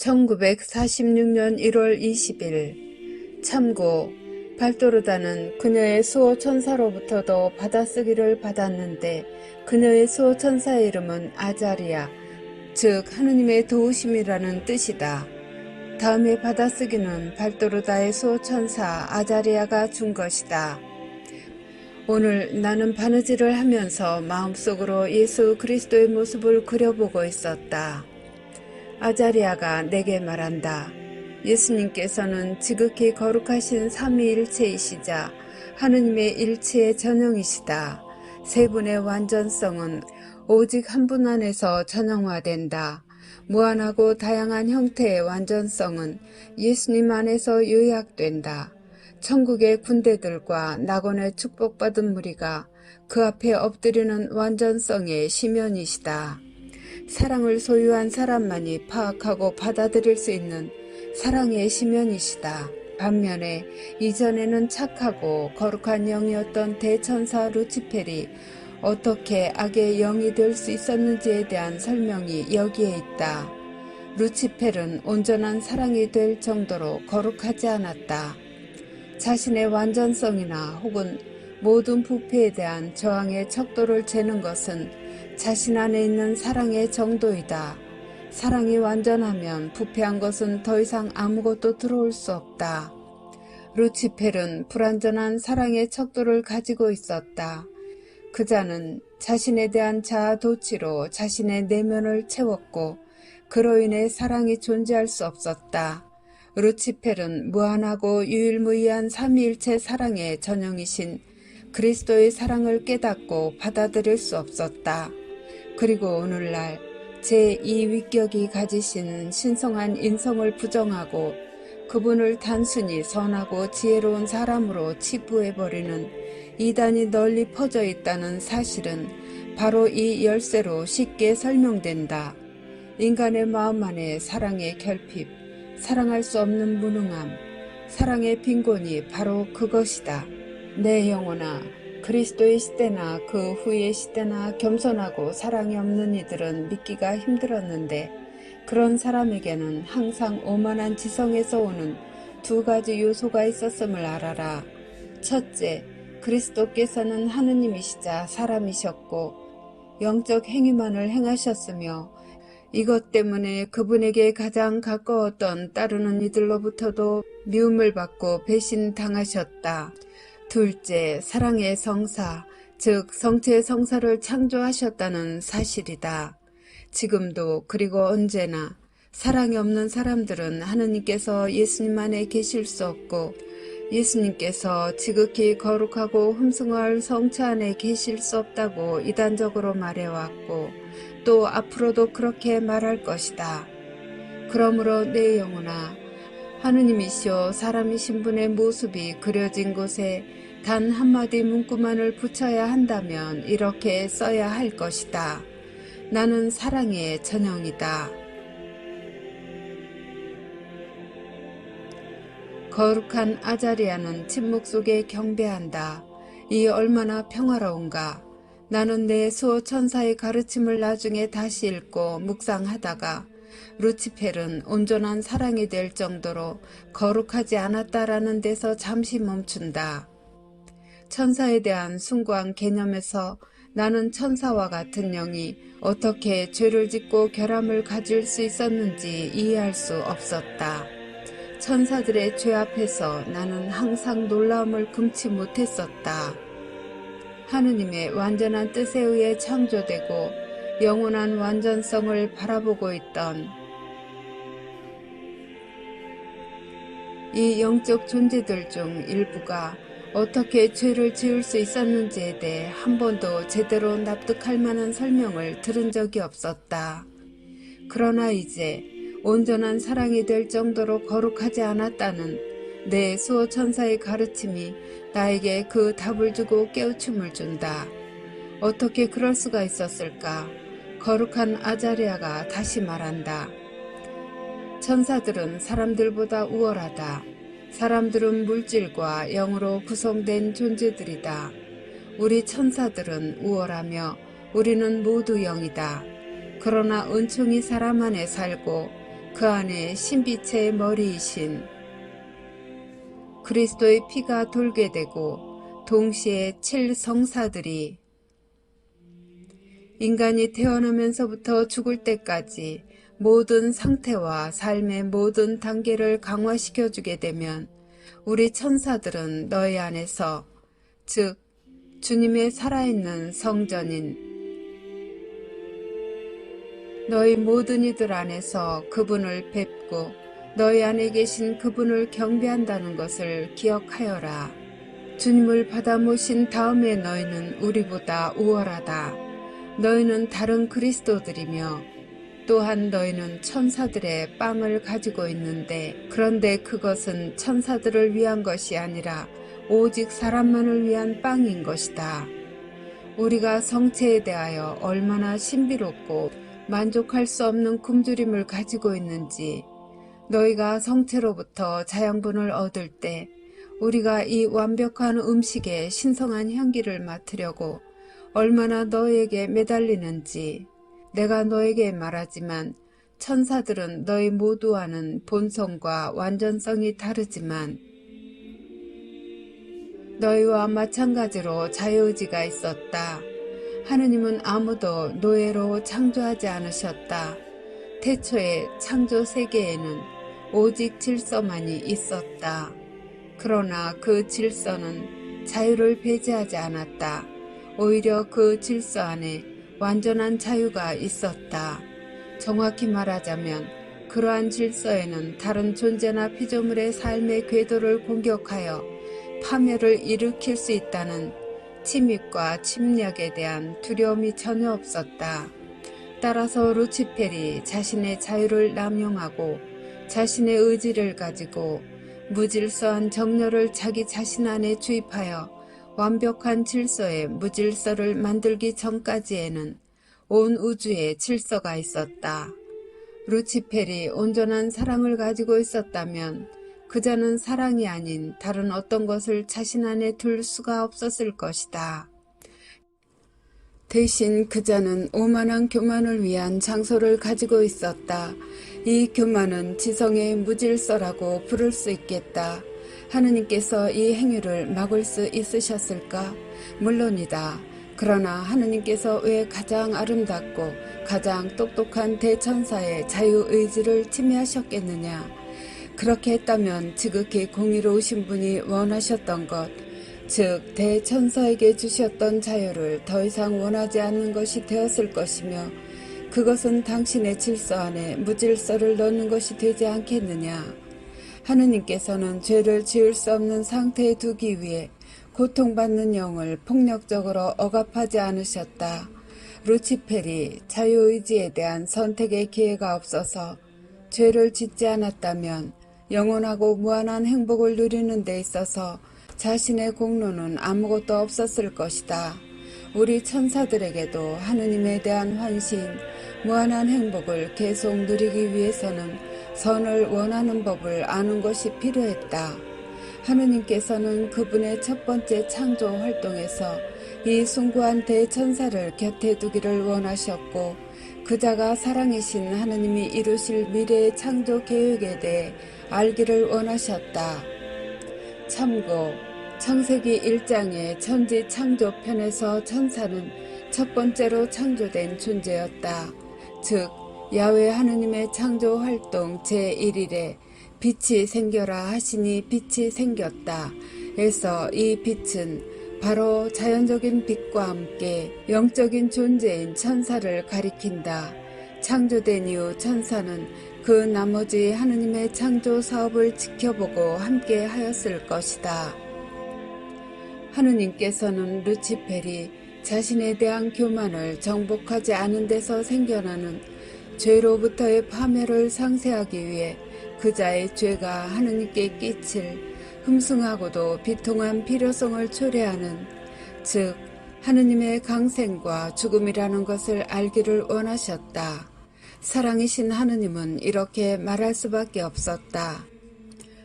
1946년 1월 20일 참고 발도르다는 그녀의 수호 천사로부터도 받아쓰기를 받았는데 그녀의 수호 천사의 이름은 아자리아 즉 하느님의 도우심이라는 뜻이다. 다음에 받아쓰기는 발도르다의 수호 천사 아자리아가 준 것이다. 오늘 나는 바느질을 하면서 마음속으로 예수 그리스도의 모습을 그려보고 있었다. 아자리아가 내게 말한다. 예수님께서는 지극히 거룩하신 삼위일체이시자 하느님의 일체의 전형이시다. 세 분의 완전성은 오직 한 분 안에서 전형화된다. 무한하고 다양한 형태의 완전성은 예수님 안에서 요약된다. 천국의 군대들과 낙원의 축복받은 무리가 그 앞에 엎드리는 완전성의 시면이시다. 사랑을 소유한 사람만이 파악하고 받아들일 수 있는 사랑의 시면이시다. 반면에 이전에는 착하고 거룩한 영이었던 대천사 루치펠이 어떻게 악의 영이 될 수 있었는지에 대한 설명이 여기에 있다. 루치펠은 온전한 사랑이 될 정도로 거룩하지 않았다. 자신의 완전성이나 혹은 모든 부패에 대한 저항의 척도를 재는 것은 자신 안에 있는 사랑의 정도이다. 사랑이 완전하면 부패한 것은 더 이상 아무것도 들어올 수 없다. 루치펠은 불완전한 사랑의 척도를 가지고 있었다. 그자는 자신에 대한 자아 도취로 자신의 내면을 채웠고 그로 인해 사랑이 존재할 수 없었다. 루치펠은 무한하고 유일무이한 삼위일체 사랑의 전형이신 그리스도의 사랑을 깨닫고 받아들일 수 없었다. 그리고 오늘날 제2위격이 가지신 신성한 인성을 부정하고 그분을 단순히 선하고 지혜로운 사람으로 치부해버리는 이단이 널리 퍼져 있다는 사실은 바로 이 열쇠로 쉽게 설명된다. 인간의 마음 안에 사랑의 결핍, 사랑할 수 없는 무능함, 사랑의 빈곤이 바로 그것이다. 내 영혼아, 그리스도의 시대나 그 후의 시대나 겸손하고 사랑이 없는 이들은 믿기가 힘들었는데 그런 사람에게는 항상 오만한 지성에서 오는 두 가지 요소가 있었음을 알아라. 첫째, 그리스도께서는 하느님이시자 사람이셨고 영적 행위만을 행하셨으며 이것 때문에 그분에게 가장 가까웠던 따르는 이들로부터도 미움을 받고 배신당하셨다. 둘째, 사랑의 성사, 즉 성체의 성사를 창조하셨다는 사실이다. 지금도 그리고 언제나 사랑이 없는 사람들은 하느님께서 예수님 안에 계실 수 없고 예수님께서 지극히 거룩하고 흠숭할 성체 안에 계실 수 없다고 이단적으로 말해왔고 또 앞으로도 그렇게 말할 것이다. 그러므로 내 영혼아 하느님이시오 사람이신 분의 모습이 그려진 곳에 단 한마디 문구만을 붙여야 한다면 이렇게 써야 할 것이다. 나는 사랑의 전형이다. 거룩한 아자리아는 침묵 속에 경배한다. 이 얼마나 평화로운가. 나는 내 수호 천사의 가르침을 나중에 다시 읽고 묵상하다가 루치펠은 온전한 사랑이 될 정도로 거룩하지 않았다라는 데서 잠시 멈춘다. 천사에 대한 숭고한 개념에서 나는 천사와 같은 영이 어떻게 죄를 짓고 결함을 가질 수 있었는지 이해할 수 없었다. 천사들의 죄 앞에서 나는 항상 놀라움을 금치 못했었다. 하느님의 완전한 뜻에 의해 창조되고 영원한 완전성을 바라보고 있던 이 영적 존재들 중 일부가 어떻게 죄를 지을 수 있었는지에 대해 한 번도 제대로 납득할 만한 설명을 들은 적이 없었다. 그러나 이제 온전한 사랑이 될 정도로 거룩하지 않았다는 내 수호 천사의 가르침이 나에게 그 답을 주고 깨우침을 준다. 어떻게 그럴 수가 있었을까? 거룩한 아자리아가 다시 말한다. 천사들은 사람들보다 우월하다. 사람들은 물질과 영으로 구성된 존재들이다. 우리 천사들은 우월하며 우리는 모두 영이다. 그러나 은총이 사람 안에 살고 그 안에 신비체의 머리이신 그리스도의 피가 돌게 되고 동시에 칠 성사들이 인간이 태어나면서부터 죽을 때까지 모든 상태와 삶의 모든 단계를 강화시켜 주게 되면 우리 천사들은 너희 안에서 즉 주님의 살아있는 성전인 너희 모든 이들 안에서 그분을 뵙고 너희 안에 계신 그분을 경배한다는 것을 기억하여라. 주님을 받아 모신 다음에 너희는 우리보다 우월하다. 너희는 다른 그리스도들이며 또한 너희는 천사들의 빵을 가지고 있는데 그런데 그것은 천사들을 위한 것이 아니라 오직 사람만을 위한 빵인 것이다. 우리가 성체에 대하여 얼마나 신비롭고 만족할 수 없는 굶주림을 가지고 있는지 너희가 성체로부터 자양분을 얻을 때 우리가 이 완벽한 음식에 신성한 향기를 맡으려고 얼마나 너희에게 매달리는지 내가 너에게 말하지만 천사들은 너희 모두와는 본성과 완전성이 다르지만 너희와 마찬가지로 자유의지가 있었다. 하느님은 아무도 노예로 창조하지 않으셨다. 태초에 창조 세계에는 오직 질서만이 있었다. 그러나 그 질서는 자유를 배제하지 않았다. 오히려 그 질서 안에 완전한 자유가 있었다. 정확히 말하자면 그러한 질서에는 다른 존재나 피조물의 삶의 궤도를 공격하여 파멸을 일으킬 수 있다는 침입과 침략에 대한 두려움이 전혀 없었다. 따라서 루치펠이 자신의 자유를 남용하고 자신의 의지를 가지고 무질서한 정열을 자기 자신 안에 주입하여 완벽한 질서의 무질서를 만들기 전까지에는 온 우주에 질서가 있었다. 루치펠이 온전한 사랑을 가지고 있었다면 그자는 사랑이 아닌 다른 어떤 것을 자신 안에 둘 수가 없었을 것이다. 대신 그자는 오만한 교만을 위한 장소를 가지고 있었다. 이 교만은 지성의 무질서라고 부를 수 있겠다. 하느님께서 이 행위를 막을 수 있으셨을까? 물론이다. 그러나 하느님께서 왜 가장 아름답고 가장 똑똑한 대천사의 자유의지를 침해하셨겠느냐? 그렇게 했다면 지극히 공의로우신 분이 원하셨던 것, 즉 대천사에게 주셨던 자유를 더 이상 원하지 않는 것이 되었을 것이며 그것은 당신의 질서 안에 무질서를 넣는 것이 되지 않겠느냐. 하느님께서는 죄를 지을 수 없는 상태에 두기 위해 고통받는 영을 폭력적으로 억압하지 않으셨다. 루치펠이 자유의지에 대한 선택의 기회가 없어서 죄를 짓지 않았다면 영원하고 무한한 행복을 누리는 데 있어서 자신의 공로는 아무것도 없었을 것이다. 우리 천사들에게도 하느님에 대한 환신, 무한한 행복을 계속 누리기 위해서는 선을 원하는 법을 아는 것이 필요했다. 하느님께서는 그분의 첫 번째 창조 활동에서 이 숭고한 대천사를 곁에 두기를 원하셨고 그자가 사랑이신 하느님이 이루실 미래의 창조 계획에 대해 알기를 원하셨다. 참고 창세기 1장의 천지 창조편에서 천사는 첫 번째로 창조된 존재였다. 즉 야외 하느님의 창조 활동 제1일에 빛이 생겨라 하시니 빛이 생겼다. 에서 이 빛은 바로 자연적인 빛과 함께 영적인 존재인 천사를 가리킨다. 창조된 이후 천사는 그 나머지 하느님의 창조 사업을 지켜보고 함께 하였을 것이다. 하느님께서는 루치펠이 자신에 대한 교만을 정복하지 않은 데서 생겨나는 죄로부터의 파멸을 상세하기 위해 그자의 죄가 하느님께 끼칠 흠숭하고도 비통한 필요성을 초래하는 즉 하느님의 강생과 죽음이라는 것을 알기를 원하셨다. 사랑이신 하느님은 이렇게 말할 수밖에 없었다.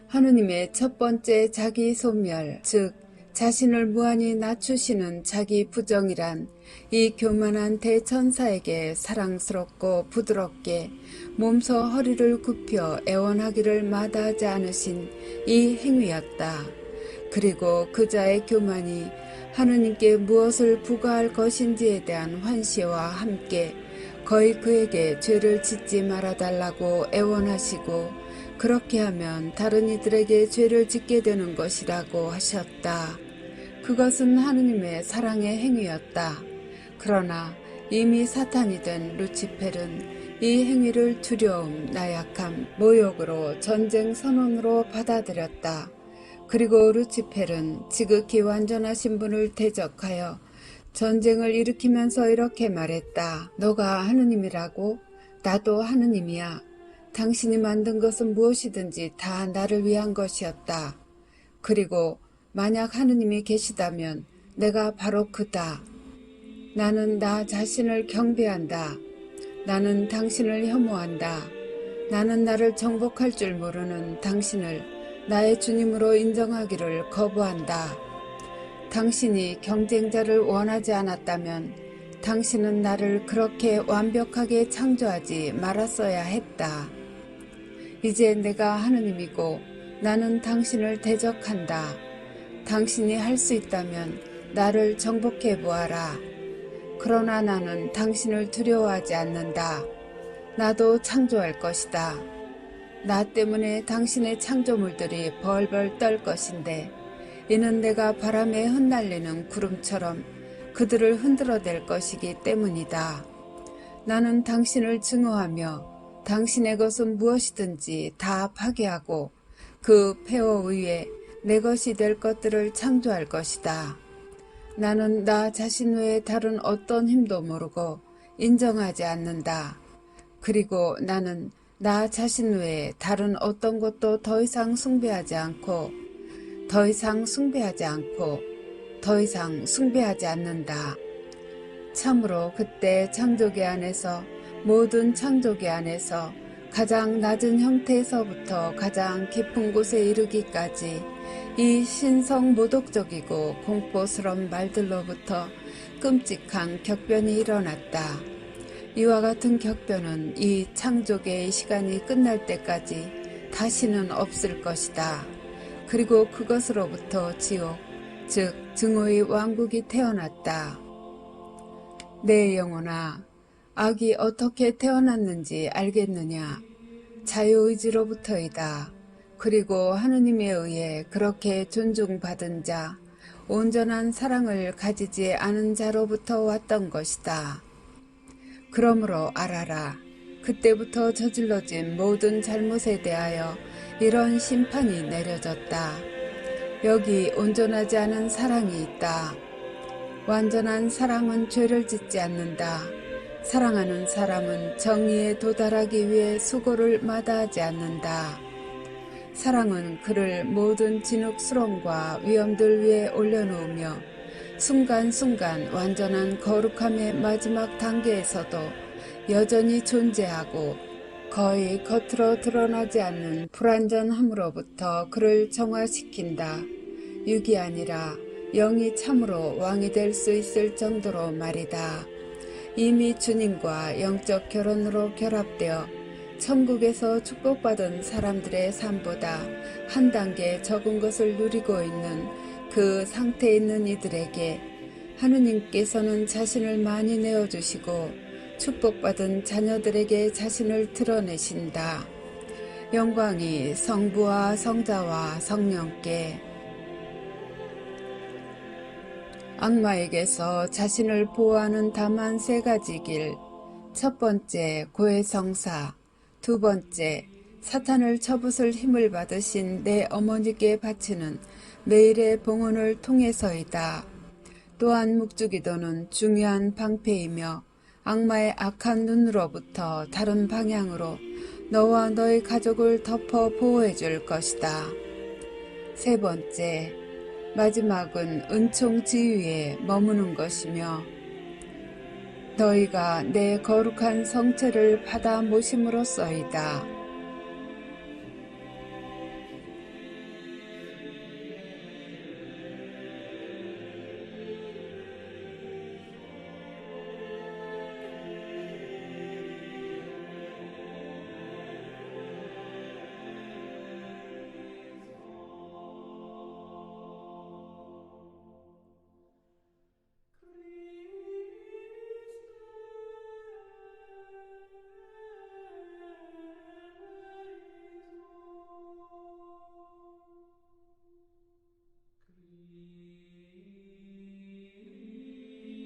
하느님의 첫 번째 자기 소멸, 즉 자신을 무한히 낮추시는 자기 부정이란 이 교만한 대천사에게 사랑스럽고 부드럽게 몸소 허리를 굽혀 애원하기를 마다하지 않으신 이 행위였다. 그리고 그자의 교만이 하느님께 무엇을 부과할 것인지에 대한 환시와 함께 거의 그에게 죄를 짓지 말아달라고 애원하시고 그렇게 하면 다른 이들에게 죄를 짓게 되는 것이라고 하셨다. 그것은 하느님의 사랑의 행위였다. 그러나 이미 사탄이 된 루치펠은 이 행위를 두려움, 나약함, 모욕으로 전쟁 선언으로 받아들였다. 그리고 루치펠은 지극히 완전하신 분을 대적하여 전쟁을 일으키면서 이렇게 말했다. 너가 하느님이라고? 나도 하느님이야. 당신이 만든 것은 무엇이든지 다 나를 위한 것이었다. 그리고 만약 하느님이 계시다면 내가 바로 그다. 나는 나 자신을 경배한다. 나는 당신을 혐오한다. 나는 나를 정복할 줄 모르는 당신을 나의 주님으로 인정하기를 거부한다. 당신이 경쟁자를 원하지 않았다면 당신은 나를 그렇게 완벽하게 창조하지 말았어야 했다. 이제 내가 하느님이고 나는 당신을 대적한다. 당신이 할 수 있다면 나를 정복해 보아라. 그러나 나는 당신을 두려워하지 않는다. 나도 창조할 것이다. 나 때문에 당신의 창조물들이 벌벌 떨 것인데 이는 내가 바람에 흩날리는 구름처럼 그들을 흔들어댈 것이기 때문이다. 나는 당신을 증오하며 당신의 것은 무엇이든지 다 파괴하고 그 폐허 위에 내 것이 될 것들을 창조할 것이다. 나는 나 자신 외에 다른 어떤 힘도 모르고 인정하지 않는다. 그리고 나는 나 자신 외에 다른 어떤 것도 더 이상 숭배하지 않고 더 이상 숭배하지 않고 더 이상 숭배하지 않는다. 참으로 그때 창조기 안에서 모든 창조기 안에서 가장 낮은 형태에서부터 가장 깊은 곳에 이르기까지 이 신성 모독적이고 공포스러운 말들로부터 끔찍한 격변이 일어났다. 이와 같은 격변은 이 창조계의 시간이 끝날 때까지 다시는 없을 것이다. 그리고 그것으로부터 지옥, 즉 증오의 왕국이 태어났다. 내 영혼아, 악이 어떻게 태어났는지 알겠느냐? 자유의지로부터이다. 그리고 하느님에 의해 그렇게 존중받은 자, 온전한 사랑을 가지지 않은 자로부터 왔던 것이다. 그러므로 알아라. 그때부터 저질러진 모든 잘못에 대하여 이런 심판이 내려졌다. 여기 온전하지 않은 사랑이 있다. 완전한 사랑은 죄를 짓지 않는다. 사랑하는 사람은 정의에 도달하기 위해 수고를 마다하지 않는다. 사랑은 그를 모든 진흙 수렁과 위험들 위에 올려놓으며 순간순간 완전한 거룩함의 마지막 단계에서도 여전히 존재하고 거의 겉으로 드러나지 않는 불완전함으로부터 그를 정화시킨다. 육이 아니라 영이 참으로 왕이 될 수 있을 정도로 말이다. 이미 주님과 영적 결혼으로 결합되어 천국에서 축복받은 사람들의 삶보다 한 단계 적은 것을 누리고 있는 그 상태에 있는 이들에게 하느님께서는 자신을 많이 내어주시고 축복받은 자녀들에게 자신을 드러내신다. 영광이 성부와 성자와 성령께 악마에게서 자신을 보호하는 다만 세 가지 길. 첫 번째, 고해성사. 두 번째, 사탄을 쳐부술 힘을 받으신 내 어머니께 바치는 매일의 봉헌을 통해서이다. 또한 묵주기도는 중요한 방패이며 악마의 악한 눈으로부터 다른 방향으로 너와 너의 가족을 덮어 보호해 줄 것이다. 세 번째, 마지막은 은총 지위에 머무는 것이며 너희가 내 거룩한 성체를 받아 모심으로써이다.